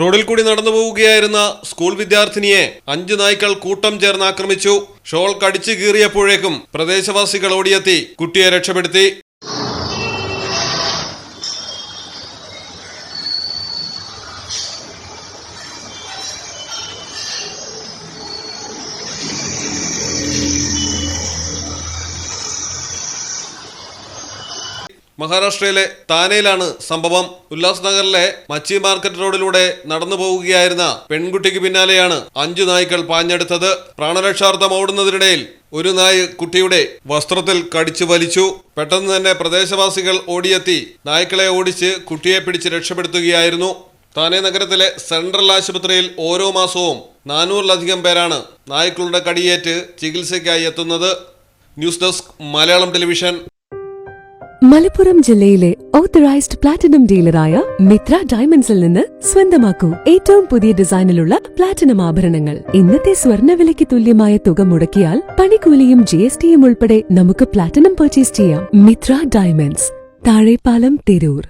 റോഡിൽ കൂടി നടന്നു പോവുകയായിരുന്ന സ്കൂൾ വിദ്യാർത്ഥിനിയെ അഞ്ചു നായ്ക്കൾ കൂട്ടം ചേർന്ന് ആക്രമിച്ചു. ഷോൾ കടിച്ചു കീറിയപ്പോഴേക്കും പ്രദേശവാസികൾ ഓടിയെത്തി. കുട്ടിയെ രക്ഷപ്പെടുത്തി. മഹാരാഷ്ട്രയിലെ താനെയിലാണ് സംഭവം. ഉല്ലാസ് നഗറിലെ മച്ചി മാർക്കറ്റ് റോഡിലൂടെ നടന്നു പോവുകയായിരുന്ന പെൺകുട്ടിക്ക് പിന്നാലെയാണ് അഞ്ചു നായ്ക്കൾ പാഞ്ഞെടുത്തത്. പ്രാണരക്ഷാർത്ഥം ഓടുന്നതിനിടയിൽ ഒരു നായ് കുട്ടിയുടെ വസ്ത്രത്തിൽ കടിച്ചു വലിച്ചു. പെട്ടെന്ന് തന്നെ പ്രദേശവാസികൾ ഓടിയെത്തി നായ്ക്കളെ ഓടിച്ച് കുട്ടിയെ പിടിച്ച് രക്ഷപ്പെടുത്തുകയായിരുന്നു. താനെ നഗരത്തിലെ സെൻട്രൽ ആശുപത്രിയിൽ ഓരോ മാസവും നാനൂറിലധികം പേരാണ് നായ്ക്കളുടെ കടിയേറ്റ് ചികിത്സയ്ക്കായി എത്തുന്നത്. News desk Malayalam television. Malappuram ജില്ലയിലെ ഓത്തറൈസ്ഡ് പ്ലാറ്റിനം ഡീലറായ മിത്ര ഡയമണ്ട്സിൽ നിന്ന് സ്വന്തമാക്കൂ. ഏറ്റവും പുതിയ ഡിസൈനിലുള്ള പ്ലാറ്റിനം ആഭരണങ്ങൾ. ഇന്നത്തെ സ്വർണവിലയ്ക്ക് തുല്യമായ തുക മുടക്കിയാൽ പണിക്കൂലിയും ജി എസ് ടിയും ഉൾപ്പെടെ നമുക്ക് പ്ലാറ്റിനം പർച്ചേസ് ചെയ്യാം. മിത്ര ഡയമണ്ട്സ് താഴെപ്പാലം തിരൂർ.